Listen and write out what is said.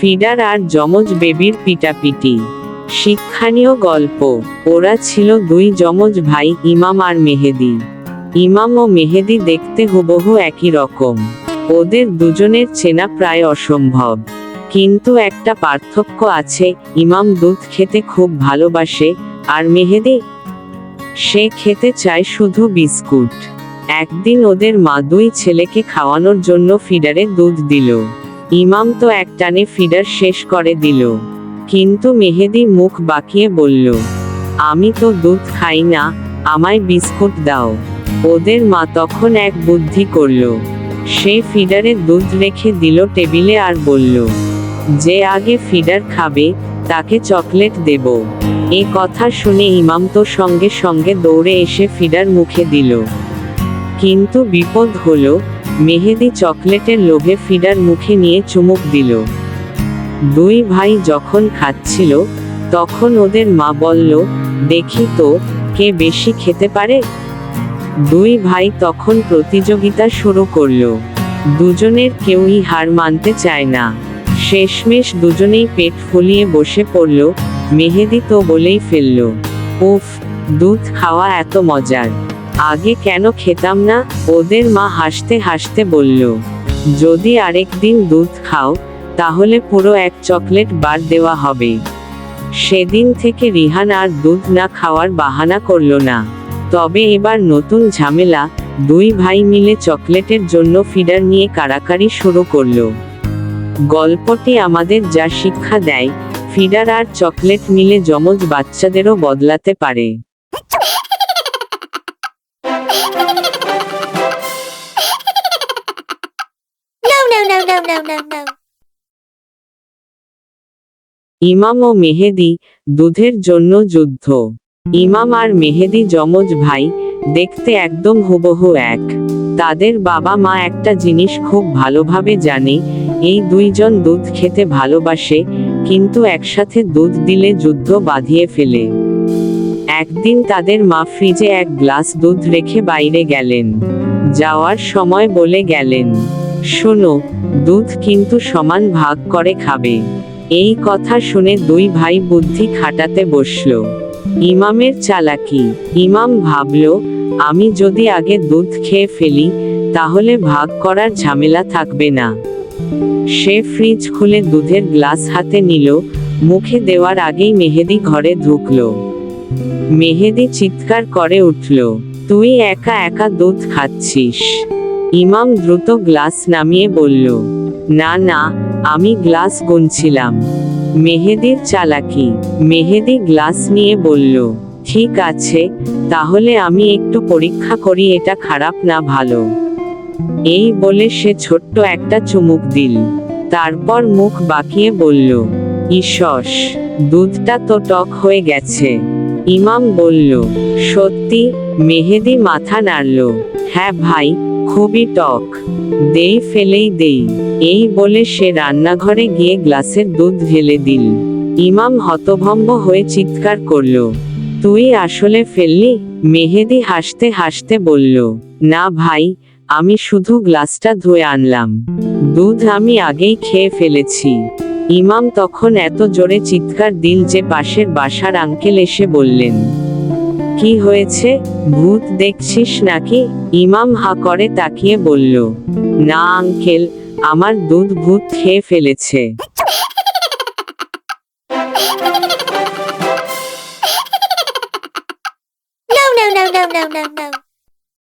Feeder আর যমজ বেবির পিটাপিটি। শিক্ষণীয় গল্প। ওরা ছিল দুই যমজ ভাই, ইমাম আর মেহেদি। ইমাম ও মেহেদি দেখতে হুবহু একই রকম। ওদের দুজনের চেনা প্রায় অসম্ভব। কিন্তু একটা পার্থক্য আছে, ইমাম দুধ খেতে খুব ভালোবাসে, আর মেহেদি সে খেতে চায় শুধু বিস্কুট। একদিন ওদের মা দুই ছেলেকে খাওয়ানোর জন্য ফিডারে দুধ দিল। ইমাম তো একটানে ফিডার শেষ করে দিল। কিন্তু মেহেদি মুখ বাঁকিয়ে বলল, আমি তো দুধ খাই না, আমায় বিস্কুট দাও। ওদের মা তখন এক বুদ্ধি করল। সে ফিডারে দুধ রেখে দিল টেবিলে আর বলল, যে আগে ফিডার খাবে, তাকে চকলেট দেব। এ কথা শুনে ইমাম তো সঙ্গে সঙ্গে দৌড়ে এসে ফিডার মুখে দিল। কিন্তু বিপদ হলো মেহেদি চকলেটের লোভে ফিডার মুখে নিয়ে চুমুক দিল। দুই ভাই যখন খাচ্ছিল, তখন ওদের মা বলল, দেখি তো, কে বেশি খেতে পারে? দুই ভাই তখন প্রতিযোগিতা শুরু করল। দুজনের কেউই হার মানতে চায় না। শেষমেশ দুজনেই পেট ফুলিয়ে বসে পড়ল, মেহেদি তো বলেই ফেলল। উফ, দুধ খাওয়া এত মজার। আগে কেন খেতাম না? ওদের মা হাসতে হাসতে বলল, যদি আরেকদিন দুধ খাও, তাহলে পুরো এক চকলেট বার দেওয়া হবে। সেদিন থেকে রিহান আর দুধ না খাওয়ার বাহানা করল না। তবে এবার নতুন ঝামেলা, দুই ভাই মিলে চকলেটের জন্য ফিডার নিয়ে কারাকারি শুরু করল। গল্পটি আমাদের যা শিক্ষা দেয়, ফিডার আর চকলেট মিলে যমজ বাচ্চাদেরও বদলাতে পারে। ইমাম ও মেহেদি দুধের জন্য যুদ্ধ। ইমাম আর মেহেদি যমজ ভাই দেখতে একদম হুবহু এক। তাদের বাবা মা একটা জিনিস খুব ভালোভাবে জানে, এই দুইজন দুধ খেতে ভালোবাসে, কিন্তু একসাথে দুধ দিলে যুদ্ধ বাঁধিয়ে ফেলে। একদিন তাদের মা ফ্রিজে এক গ্লাস দুধ রেখে বাইরে গেলেন। যাওয়ার সময় বলে গেলেন, শোনো, দুধ কিন্তু সমান ভাগ করে খাবে। এই কথা শুনে দুই ভাই বুদ্ধি খাটাতে বসল। ইমামের চালাকি, ইমাম ভাবল, আমি যদি আগে দুধ খেয়ে ফেলি, তাহলে ভাগ করার ঝামেলা থাকবে না। সে ফ্রিজ খুলে দুধের গ্লাস হাতে নিল, মুখে দেওয়ার আগেই মেহেদি ঘরে ঢুকলো। মেহেদি চিৎকার করে উঠল, তুই একা একা দুধ খাচ্ছিস? ইমাম দ্রুত গ্লাস নামিয়ে বলল, না না, আমি গ্লাস গুনছিলাম। মেহেদির চালাকি, মেহেদি গ্লাস নিয়ে বলল, ঠিক আছে, তাহলে আমি একটু পরীক্ষা করি, এটা খারাপ না ভালো। এই বলে সে ছোট্ট একটা চুমুক দিল, তারপর মুখ বাঁকিয়ে বলল ঈশস দুধটা তো টক হয়ে গেছে। ইমাম বলল, সত্যি, মেহেদি মাথা নাড়ল। হ্যাঁ ভাই, খুবই টক। দেই ফেলেই দেই। এই, বলে সে রান্নাঘরে গিয়ে গ্লাসের দুধ ঢেলে দিল। ইমাম হতভম্ব হয়ে চিৎকার করল, তুই আসলে ফেললি? মেহেদি হাসতে হাসতে বলল, না ভাই, আমি শুধু গ্লাসটা ধুয়ে আনলাম। দুধ আমি আগেই খেয়ে ফেলেছি। ইমাম তখন এত জোরে চিৎকার দিল যে পাশের বাসার আঙ্কেল এসে বললেন কি হয়েছে? ভূত দেখছিস নাকি? ইমাম হা করে তাকিয়ে বলল না আঙ্কেল আমার দুধ ভূত খেয়ে ফেলেছে। No, no, no, no, no, no.